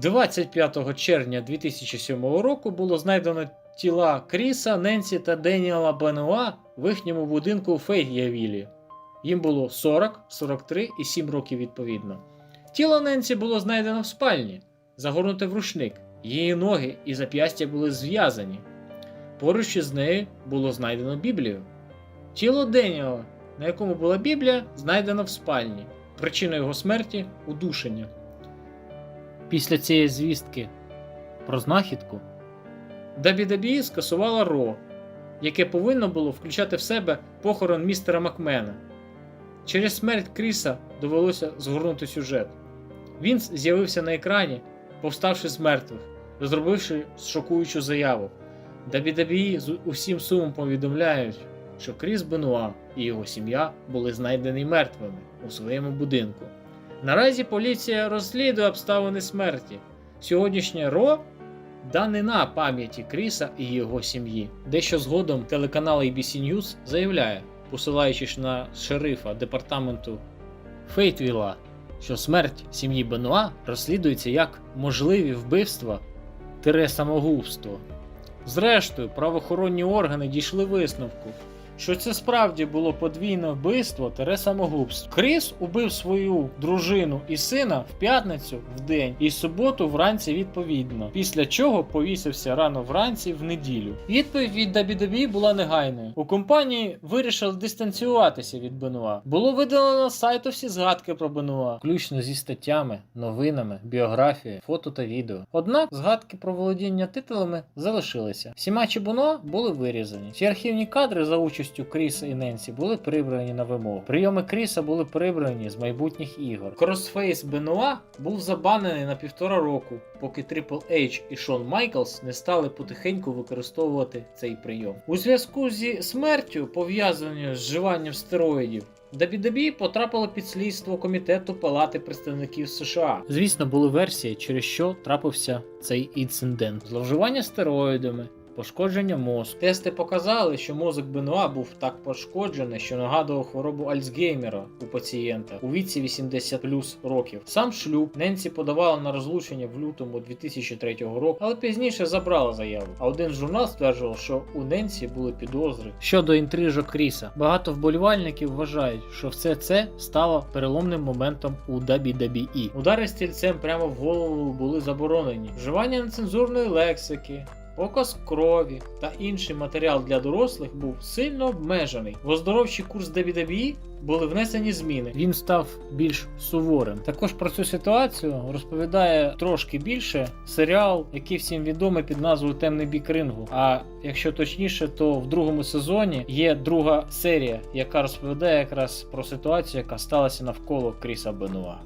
25 червня 2007 року було знайдено тіла Кріса, Ненсі та Деніела Бенуа в їхньому будинку у Фей'явілі. Їм було 40, 43 і 7 років відповідно. Тіло Ненсі було знайдено в спальні, загорнуте в рушник. Її ноги і зап'ястя були зв'язані. Поруч із нею було знайдено Біблію. Тіло Деніела, на якому була Біблія, знайдено в спальні. Причина його смерті удушення. Після цієї звістки про знахідку WWE скасувала Ро, яке повинно було включати в себе похорон містера Макмена. Через смерть Кріса довелося згорнути сюжет. Вінс з'явився на екрані, повставши з мертвих, зробивши шокуючу заяву. WWE з усім сумом повідомляють, що Кріс Бенуа і його сім'я були знайдені мертвими у своєму будинку. Наразі поліція розслідує обставини смерті. Сьогоднішнє Ро данина пам'яті Кріса і його сім'ї. Дещо згодом телеканал ABC News заявляє, посилаючись на шерифа департаменту Фейтвіла, що смерть сім'ї Бенуа розслідується як можливі вбивства тире самогубство. Зрештою, правоохоронні органи дійшли висновку, що це справді було подвійне вбивство тере самогубство. Кріс убив свою дружину і сина в п'ятницю в день і суботу вранці відповідно, після чого повісився рано вранці в неділю. Відповідь від WWE була негайною. У компанії вирішили дистанціюватися від Бенуа. Було видалено з сайту всі згадки про Бенуа, включно зі статтями, новинами, біографією, фото та відео. Однак згадки про володіння титулами залишилися. Всі матчі Бенуа були вирізані. Всі архівні кадри за участю Кріса і Ненсі були прибрані на вимогу. Прийоми Кріса були прибрані з майбутніх ігор. Кросфейс Бенуа був забанений на півтора року, поки Triple H і Шон Майклс не стали потихеньку використовувати цей прийом. У зв'язку зі смертю, пов'язаною з вживанням стероїдів, WWE потрапило під слідство комітету Палати представників США. Звісно, були версії, через що трапився цей інцидент: зловживання стероїдами. Пошкодження мозку. Тести показали, що мозок Бенуа був так пошкоджений, що нагадував хворобу Альцгеймера у пацієнта у віці 80 плюс років. Сам шлюб Ненсі подавала на розлучення в лютому 2003 року, але пізніше забрала заяву. А один журнал стверджував, що у Ненсі були підозри. Щодо інтрижок Кріса, багато вболівальників вважають, що все це стало переломним моментом у WWE. Удари стільцем прямо в голову були заборонені. Вживання нецензурної лексики. Показ крові та інший матеріал для дорослих був сильно обмежений. В оздоровчий курс WWE були внесені зміни. Він став більш суворим. Також про цю ситуацію розповідає трошки більше серіал, який всім відомий під назвою Темний бік рингу. А якщо точніше, то в другому сезоні є друга серія, яка розповідає якраз про ситуацію, яка сталася навколо Кріса Бенуа.